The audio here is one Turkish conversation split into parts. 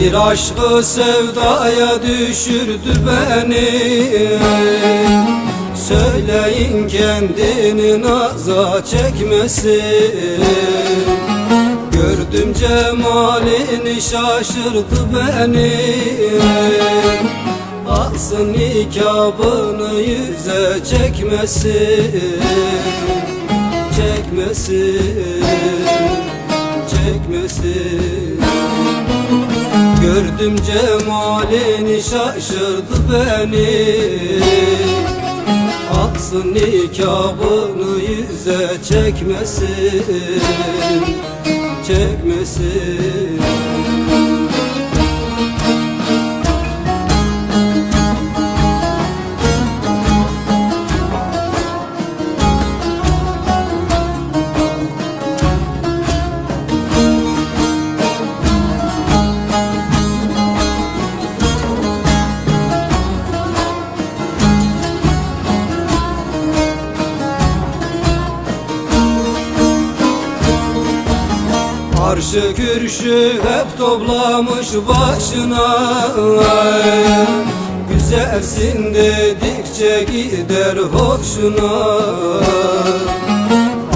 Bir aşkı sevdaya düşürdü beni. Söyleyin kendini naza çekmesin Gördüm cemalini şaşırdı beni. Alsın nikabını yüze çekmesin Çekmesin Çekmesin Gördüm cemalini şaşırdı beni. Alsın nikabını yüze çekmesin Çekmesin Arşı kürşü hep toplamış başına. Güzelsin dedikçe gider hoşuna.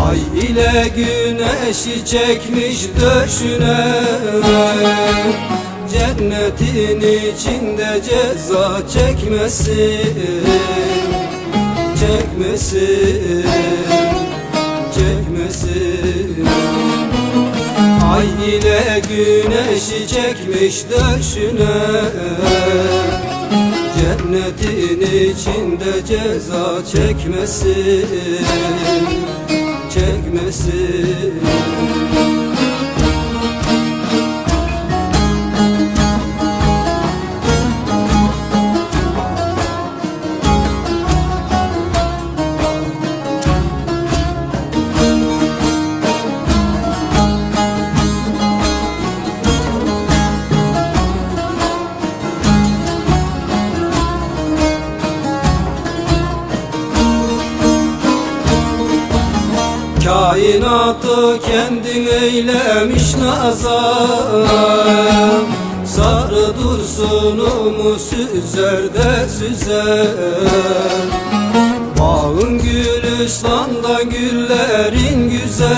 Ay ile güneşi çekmiş döşüne. Cennetin içinde ceza çekmesin Çekmesin Çekmesin Ay ile güneşi çekmiş döşüne. Cennetin içinde ceza çekmesin Çekmesin Kainatı kendin eylemiş nazar. Sarı dursunumu süzer de süzer Bağın gülüstanda güllerin güzel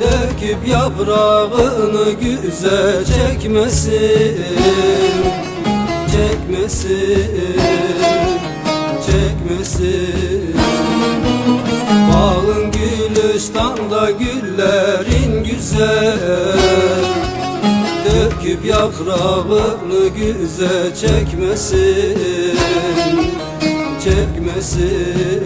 Döküp yaprağını güzel çekmesin Çekmesin Çekmesin Bağın gülüstanda güllerin güzel. Döküp yaprağını güzel çekmesin Çekmesin